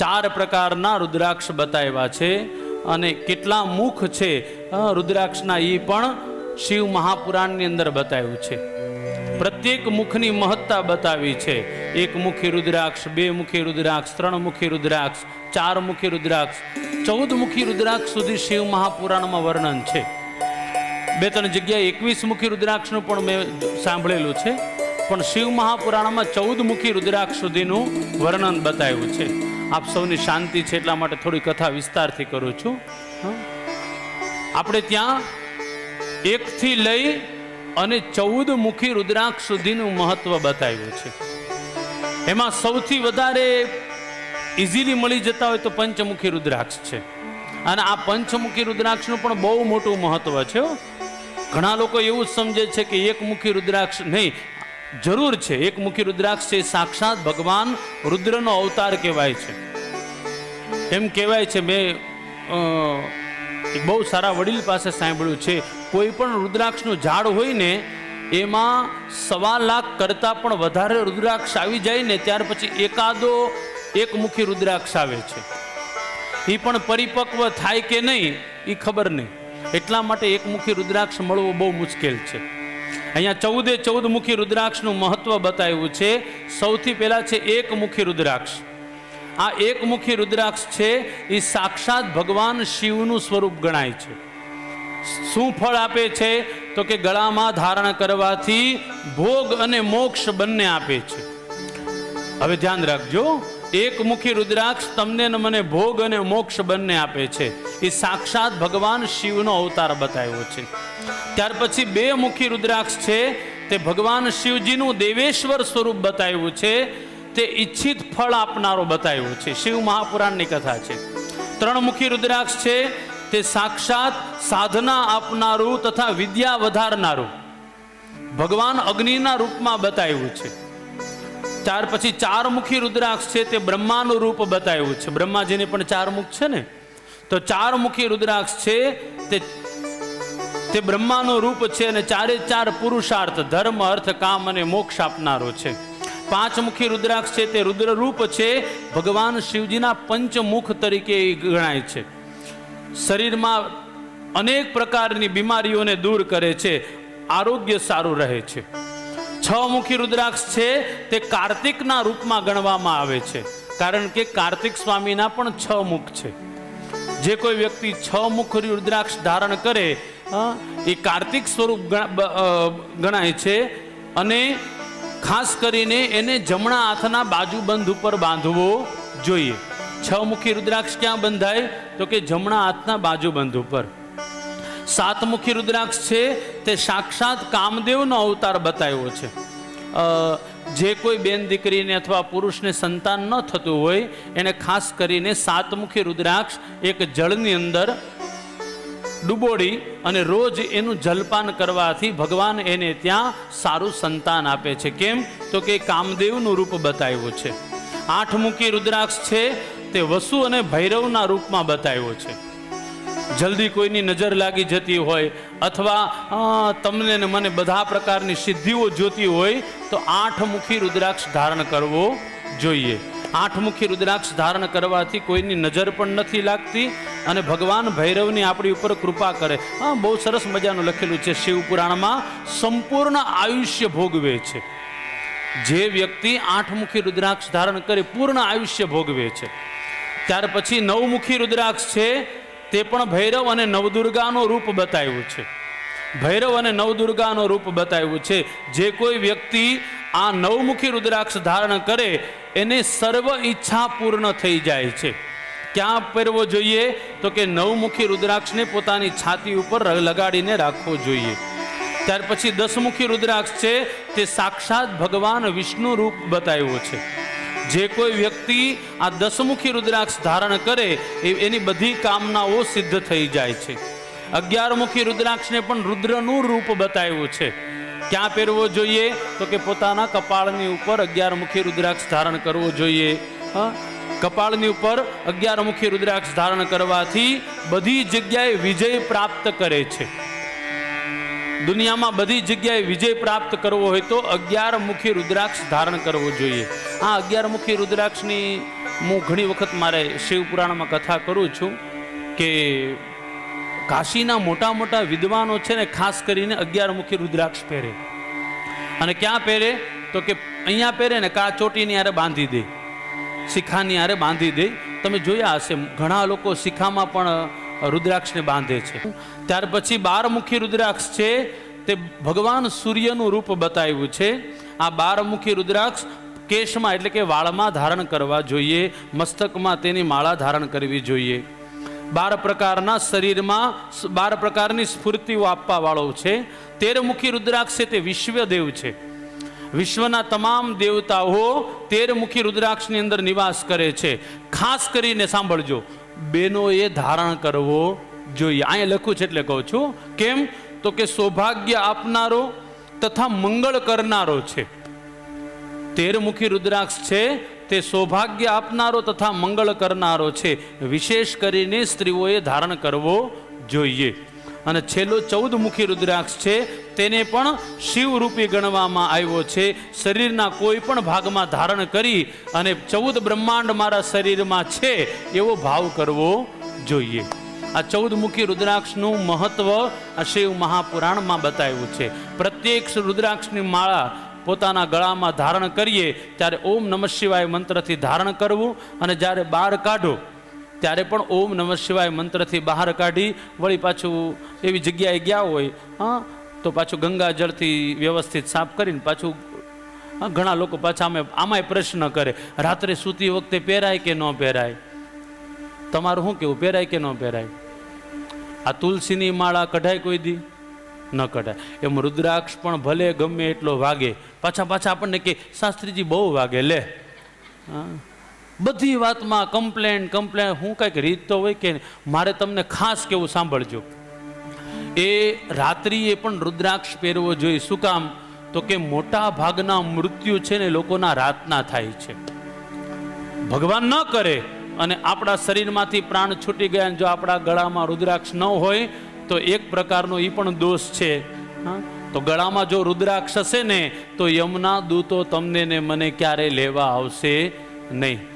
ચાર પ્રકારના રુદ્રાક્ષ બતાવ્યા છે અને કેટલા મુખ છે? રુદ્રાક્ષના એ પણ શિવ મહાપુરાણની અંદર બતાવ્યું છે. પ્રત્યેક મુખની મહત્તા બતાવી છે. એક મુખી રુદ્રાક્ષ, બે મુખી રુદ્રાક્ષ, ત્રણ મુખી રુદ્રાક્ષ, ચાર મુખી રુદ્રાક્ષ. ચૌદ મુખી રુદ્રાક્ષ સુધી શિવ મહાપુરાણમાં વર્ણન છે. બે ત્રણ જગ્યાએ એકવીસ મુખી રુદ્રાક્ષનું પણ મેં સાંભળેલું છે. પણ શિવ મહાપુરાણમાં ચૌદ મુખી રુદ્રાક્ષ સુધીનું વર્ણન બતાવ્યું છે. આપ સૌની શાંતિ છે એટલા માટે થોડી કથા વિસ્તારથી કરું છું. આપણે ત્યાં એકથી લઈ અને ચૌદ મુખી રુદ્રાક્ષ સુધીનું મહત્વ બતાવ્યું છે. એમાં સૌથી વધારે ઇઝીલી મળી જતા હોય તો પંચમુખી રુદ્રાક્ષ છે. અને આ પંચમુખી રુદ્રાક્ષનું પણ બહુ મોટું મહત્વ છે ઘણા લોકો એવું સમજે છે કે એકમુખી રુદ્રાક્ષ નહીં, જરૂર છે. એકમુખી રુદ્રાક્ષ છે સાક્ષાત ભગવાન રુદ્રનો અવતાર કહેવાય છે. એમ કહેવાય છે, મેં બહુ સારા વડીલ પાસે સાંભળ્યું છે, કોઈ પણ રુદ્રાક્ષનું ઝાડ હોય ને, એમાં સવા લાખ કરતાં પણ વધારે રુદ્રાક્ષ આવી જાય ને, ત્યાર પછી એકાદો એકમુખી રુદ્રાક્ષ આવે છે. એ પણ પરિપક્વ થાય કે નહીં એ ખબર નહીં. એટલા માટે એકમુખી રુદ્રાક્ષ મળવો બહુ મુશ્કેલ છે. અહીંયા ચૌદે ચૌદ મુખી રુદ્રાક્ષનું મહત્વ બતાવ્યું છે, સૌથી પહેલાં છે એકમુખી રુદ્રાક્ષ. આ એકમુખી રુદ્રાક્ષ છે, એ સાક્ષાત ભગવાન શિવનું સ્વરૂપ ગણાય છે. શું ફળ આપે છે? તો કે ગળામાં ધારણ કરવાથી ભોગ અને મોક્ષ બંને આપે છે. હવે ધ્યાન રાખજો, એકમુખી રુદ્રાક્ષ તમને ને મને ભોગ અને મોક્ષ બંને આપે છે. એ સાક્ષાત ભગવાન શિવનો અવતાર બતાવ્યો છે. ત્યાર પછી બે મુખી રુદ્રાક્ષ છે, તે ભગવાન શિવજીનું દેવેશ્વર સ્વરૂપ બતાવ્યું છે. તે ઈચ્છિત ફળ આપનારો બતાવ્યું છે. શિવ મહાપુરાણની કથા છે. ત્રણ મુખી રુદ્રાક્ષ છે, તે સાક્ષાત સાધના આપનારું તથા વિદ્યા વધારનારું. ભગવાન અગ્નિના રૂપમાં બતાવ્યું છે. ત્યાર પછી ચાર મુખી રુદ્રાક્ષ છે, તે બ્રહ્માનું રૂપ બતાવ્યું છે. બ્રહ્માજીને પણ ચાર મુખ છે ને? તો ચાર મુખી રુદ્રાક્ષ છે, તે તે બ્રહ્માનું રૂપ છે અને ચારે ચાર પુરુષાર્થ, ધર્મ, અર્થ, કામ અને મોક્ષ આપનારો છે. પાંચ મુખી રુદ્રાક્ષ છે, તે રુદ્ર રૂપ છે. ભગવાન શિવજીના પંચમુખ તરીકે ગણાય છે. શરીરમાં અનેક પ્રકારની બીમારીઓને દૂર કરે છે. આરોગ્ય સારું રહે છે. છ મુખી રુદ્રાક્ષ છે, તે કાર્તિકના રૂપમાં ગણવામાં આવે છે. કારણ કે કાર્તિક સ્વામીના પણ છ મુખ છે. જે કોઈ વ્યક્તિ છ મુખ રુદ્રાક્ષ ધારણ કરે એ કાર્તિક સ્વરૂપ ગણાય છે. અને ખાસ કરીને એને જમણા હાથના બાજુબંધ ઉપર બાંધવો જોઈએ. છ મુખી રુદ્રાક્ષ ક્યાં બંધાય? તો કે જમણા હાથના બાજુબંધ ઉપર. સાતમુખી રુદ્રાક્ષ છે, તે સાક્ષાત કામદેવનો અવતાર બતાવ્યો છે. જે કોઈ બેન દીકરીને અથવા પુરુષને સંતાન ન થતું હોય, એને ખાસ કરીને સાતમુખી રુદ્રાક્ષ એક જળની અંદર ડૂબોડી અને રોજ એનું જલપાન કરવાથી ભગવાન એને ત્યાં સારું સંતાન આપે છે. કેમ? તો કે કામદેવનું રૂપ બતાવ્યું છે. આઠમુખી રુદ્રાક્ષ છે તે વસુ અને ભૈરવના રૂપમાં બતાવ્યો છે. જલ્દી કોઈની નજર લાગી જતી હોય અથવા તમને ને મને બધા પ્રકારની સિદ્ધિઓ જોતી હોય તો આઠમુખી રુદ્રાક્ષ ધારણ કરવો જોઈએ. આઠ મુખી રુદ્રાક્ષ ધારણ કરવાથી કોઈની નજર પણ નથી લાગતી અને ભગવાન ભૈરવની આપણી ઉપર કૃપા કરે. હા, બહુ સરસ મજાનું લખેલું છે શિવ પુરાણમાં, સંપૂર્ણ આયુષ્ય ભોગવે છે. જે વ્યક્તિ આઠમુખી રુદ્રાક્ષ ધારણ કરે, પૂર્ણ આયુષ્ય ભોગવે છે. ત્યાર પછી નવમુખી રુદ્રાક્ષ છે, તે પણ ભૈરવ અને નવદુર્ગાનો રૂપ બતાવ્યું છે. ભૈરવ અને નવદુર્ગાનો રૂપ બતાવ્યું છે. જે કોઈ વ્યક્તિ આ નવમુખી રુદ્રાક્ષ ધારણ કરે એને સર્વ ઈચ્છા પૂર્ણ થઈ જાય છે. ક્યાં પહેરવો જોઈએ? તો કે નવમુખી રુદ્રાક્ષને પોતાની છાતી ઉપર લગાડીને રાખવો જોઈએ. ત્યાર પછી દસમુખી રુદ્રાક્ષ છે, તે સાક્ષાત ભગવાન વિષ્ણુ રૂપ બતાવ્યો છે. જે કોઈ વ્યક્તિ આ દસમુખી રુદ્રાક્ષ ધારણ કરે એની બધી કામનાઓ સિદ્ધ થઈ જાય છે. અગિયારમુખી રુદ્રાક્ષને પણ રુદ્રનું રૂપ બતાવ્યું છે. ક્યાં પહેરવો જોઈએ? તો કે પોતાના કપાળની ઉપર અગિયાર મુખી રુદ્રાક્ષ ધારણ કરવો જોઈએ. કપાળની ઉપર અગિયાર મુખી રુદ્રાક્ષ ધારણ કરવાથી બધી જગ્યાએ વિજય પ્રાપ્ત કરે છે. દુનિયામાં બધી જગ્યાએ વિજય પ્રાપ્ત કરવો હોય તો અગિયાર મુખી રુદ્રાક્ષ ધારણ કરવો જોઈએ. આ અગિયાર મુખી રુદ્રાક્ષની હું ઘણી વખત મારે શિવપુરાણમાં કથા કરું છું કે કાશીના મોટા મોટા વિદ્વાનો છે ને, ખાસ કરીને અગિયાર મુખી રુદ્રાક્ષ પહેરે. અને ક્યાં પહેરે? તો કે અહીંયા પહેરે ને, કા ચોટીની આરે બાંધી દે. શિખાની આરે બાંધી દે. તમે જોયા હશે, ઘણા લોકો શિખામાં પણ રુદ્રાક્ષને બાંધે છે. ત્યાર પછી બારમુખી રુદ્રાક્ષ છે, તે ભગવાન સૂર્યનું રૂપ બતાવ્યું છે. આ બારમુખી રુદ્રાક્ષ કેશમાં એટલે કે વાળમાં ધારણ કરવા જોઈએ, મસ્તકમાં તેની માળા ધારણ કરવી જોઈએ. બાર પ્રકારના શરીરમાં બાર પ્રકારની સ્ફૂર્તિઓ આપવા વાળો છે. તેરમુખી રુદ્રાક્ષ છે તે વિશ્વદેવ છે. વિશ્વના તમામ દેવતાઓ તેરમુખી રુદ્રાક્ષની અંદર નિવાસ કરે છે. ખાસ કરીને સાંભળજો બેનો એ ધારણ કરવો જોઈએ. અહીંયા લખું છે એટલે કહું છું, કેમ? તો કે સૌભાગ્ય આપનારો તથા મંગળ કરનારો છે. તેરમુખી રુદ્રાક્ષ છે તે સૌભાગ્ય આપનારો તથા મંગળ કરનારો છે. વિશેષ કરીને સ્ત્રીઓએ ધારણ કરવો જોઈએ. અને છેલ્લો ચૌદ મુખી રુદ્રાક્ષ છે, તેને પણ શિવરૂપી ગણવામાં આવ્યો છે. શરીરના કોઈ પણ ભાગમાં ધારણ કરી અને ચૌદ બ્રહ્માંડ મારા શરીરમાં છે એવો ભાવ કરવો જોઈએ. આ ચૌદ મુખી રુદ્રાક્ષનું મહત્વ આ શિવ મહાપુરાણમાં બતાવ્યું છે. પ્રત્યેક રુદ્રાક્ષની માળા પોતાના ગળામાં ધારણ કરીએ, ત્યારે ઓમ નમઃ શિવાય મંત્રથી ધારણ કરવું અને જ્યારે બહાર કાઢો, ત્યારે પણ ઓમ નમઃ શિવાય મંત્રથી બહાર કાઢી, વળી પાછું એવી જગ્યાએ ગયા હોય, હા, તો પાછું ગંગા જળથી વ્યવસ્થિત સાફ કરીને પાછું ઘણા લોકો પાછા અમે, આમાંય પ્રશ્ન કરે, રાત્રે સૂતી વખતે પહેરાય કે ન પહેરાય? તમારું શું કેવું પહેરાય કે ન પહેરાય? આ તુલસીની માળા કઢાય કોઈ દી? ન કઢાય. એમ રુદ્રાક્ષ પણ ભલે ગમે એટલો વાગે, પાછા પાછા આપણને કે, શાસ્ત્રીજી, બહુ વાગે, લે. બધી વાતમાં કમ્પ્લેન કમ્પ્લેન, હું કંઈક રીત તો હોય કે મારે તમને ખાસ કેવું સાંભળજો. એ રાત્રિએ પણ રુદ્રાક્ષ પહેરવો જોઈએ. શું કામ? તો કે મોટા ભાગના મૃત્યુ છે ને લોકોના રાતના થાય છે. ભગવાન ન કરે અને આપણા શરીરમાંથી પ્રાણ છૂટી ગયા જો આપણા ગળામાં રુદ્રાક્ષ ન હોય તો એક પ્રકારનો એ પણ દોષ છે હા? તો ગળામાં જો રુદ્રાક્ષ હશે ને, તો યમના દૂતો તમને ને મને ક્યારે લેવા આવશે નહીં